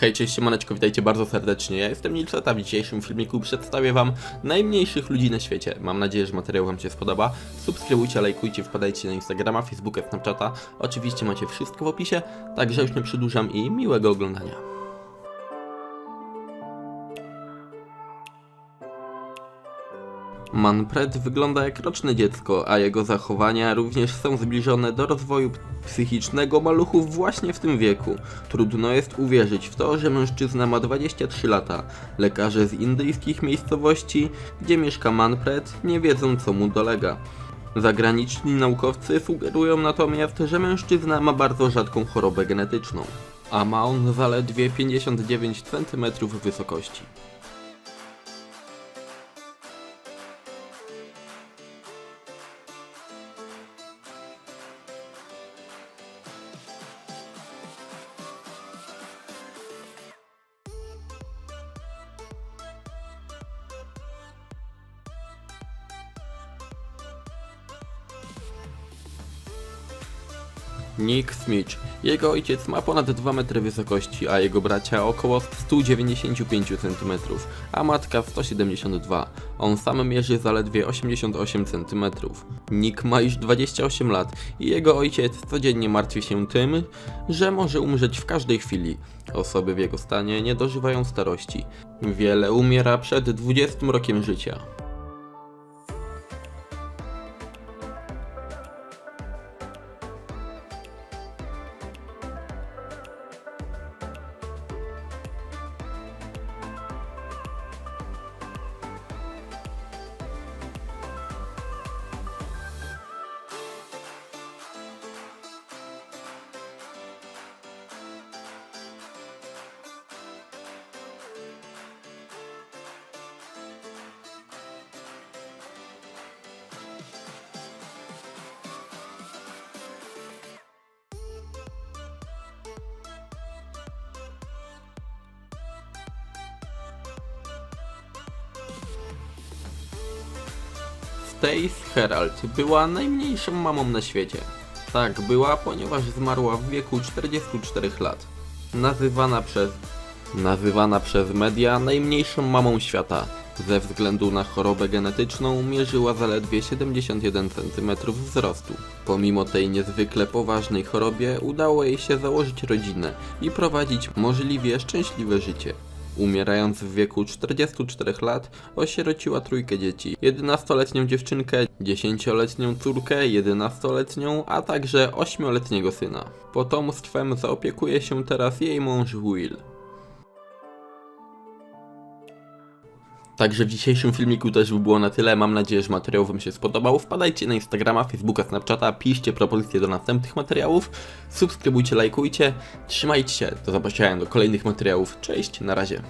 Hej, cześć, siemaneczko, witajcie bardzo serdecznie. Ja jestem Nilseta, w dzisiejszym filmiku przedstawię wam najmniejszych ludzi na świecie. Mam nadzieję, że materiał wam się spodoba. Subskrybujcie, lajkujcie, wpadajcie na Instagrama, Facebooka, Snapchata. Oczywiście macie wszystko w opisie, także już nie przedłużam i miłego oglądania. Manfred wygląda jak roczne dziecko, a jego zachowania również są zbliżone do rozwoju psychicznego maluchów właśnie w tym wieku. Trudno jest uwierzyć w to, że mężczyzna ma 23 lata. Lekarze z indyjskich miejscowości, gdzie mieszka Manfred, nie wiedzą co mu dolega. Zagraniczni naukowcy sugerują natomiast, że mężczyzna ma bardzo rzadką chorobę genetyczną, a ma on zaledwie 59 cm wysokości. Nick Smith. Jego ojciec ma ponad 2 metry wysokości, a jego bracia około 195 cm, a matka 172. On sam mierzy zaledwie 88 cm. Nick ma już 28 lat i jego ojciec codziennie martwi się tym, że może umrzeć w każdej chwili. Osoby w jego stanie nie dożywają starości. Wiele umiera przed 20 rokiem życia. Stace Herald była najmniejszą mamą na świecie. Tak była, ponieważ zmarła w wieku 44 lat. Nazywana przez nazywana przez media najmniejszą mamą świata. Ze względu na chorobę genetyczną mierzyła zaledwie 71 cm wzrostu. Pomimo tej niezwykle poważnej chorobie udało jej się założyć rodzinę i prowadzić możliwie szczęśliwe życie. Umierając w wieku 44 lat, osierociła trójkę dzieci. 11-letnią dziewczynkę, 10-letnią córkę, 11-letnią, a także 8-letniego syna. Potomstwem zaopiekuje się teraz jej mąż Will. Także w dzisiejszym filmiku też by było na tyle. Mam nadzieję, że materiał Wam się spodobał. Wpadajcie na Instagrama, Facebooka, Snapchata, piszcie propozycje do następnych materiałów. Subskrybujcie, lajkujcie. Trzymajcie się. Do zobaczenia do kolejnych materiałów. Cześć, na razie.